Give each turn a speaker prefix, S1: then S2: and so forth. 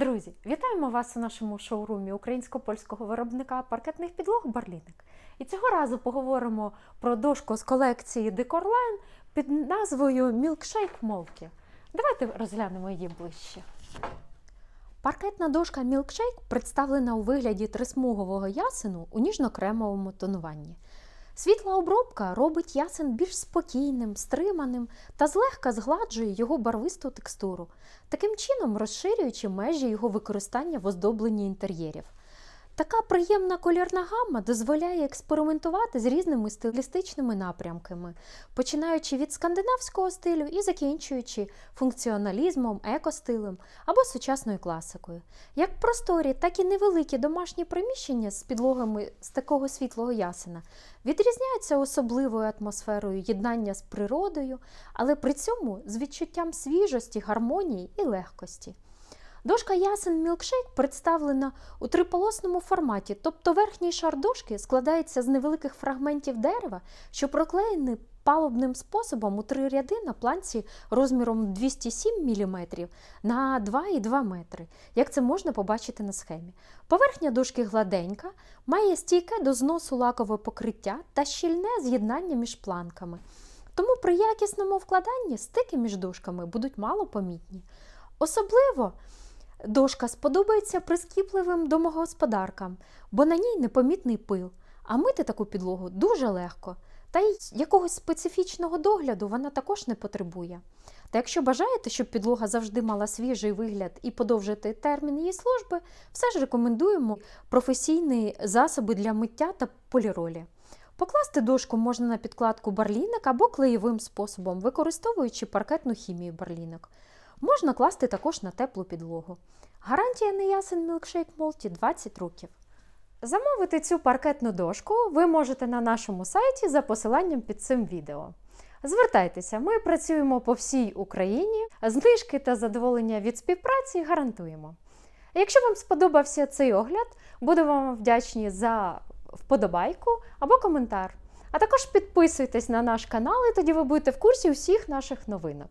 S1: Друзі, вітаємо вас у нашому шоурумі українсько-польського виробника паркетних підлог Барліник. І цього разу поговоримо про дошку з колекції Decorline під назвою Milkshake Molky. Давайте розглянемо її ближче. Паркетна дошка Milkshake представлена у вигляді трисмугового ясену у ніжно-кремовому тонуванні. Світла обробка робить ясен більш спокійним, стриманим та злегка згладжує його барвисту текстуру, таким чином розширюючи межі його використання в оздобленні інтер'єрів. Така приємна колірна гамма дозволяє експериментувати з різними стилістичними напрямками, починаючи від скандинавського стилю і закінчуючи функціоналізмом, екостилем або сучасною класикою. Як просторі, так і невеликі домашні приміщення з підлогами з такого світлого ясена відрізняються особливою атмосферою єднання з природою, але при цьому з відчуттям свіжості, гармонії і легкості. Дошка ясен Milkshake представлена у триполосному форматі, тобто верхній шар дошки складається з невеликих фрагментів дерева, що проклеєні палубним способом у три ряди на планці розміром 207 мм на 2,2 метри, як це можна побачити на схемі. Поверхня дошки гладенька, має стійке до зносу лакове покриття та щільне з'єднання між планками. Тому при якісному вкладанні стики між дошками будуть мало помітні. Особливо Дошка сподобається прискіпливим домогосподаркам, бо на ній непомітний пил, а мити таку підлогу дуже легко. Та й якогось специфічного догляду вона також не потребує. Та якщо бажаєте, щоб підлога завжди мала свіжий вигляд і подовжити термін її служби, все ж рекомендуємо професійні засоби для миття та поліролі. Покласти дошку можна на підкладку барлінок або клеєвим способом, використовуючи паркетну хімію барлінок. Можна класти також на теплу підлогу. Гарантія на ясен Milkshake Молті 20 років. Замовити цю паркетну дошку ви можете на нашому сайті за посиланням під цим відео. Звертайтеся, ми працюємо по всій Україні, знижки та задоволення від співпраці гарантуємо. Якщо вам сподобався цей огляд, будемо вам вдячні за вподобайку або коментар. А також підписуйтесь на наш канал, і тоді ви будете в курсі усіх наших новинок.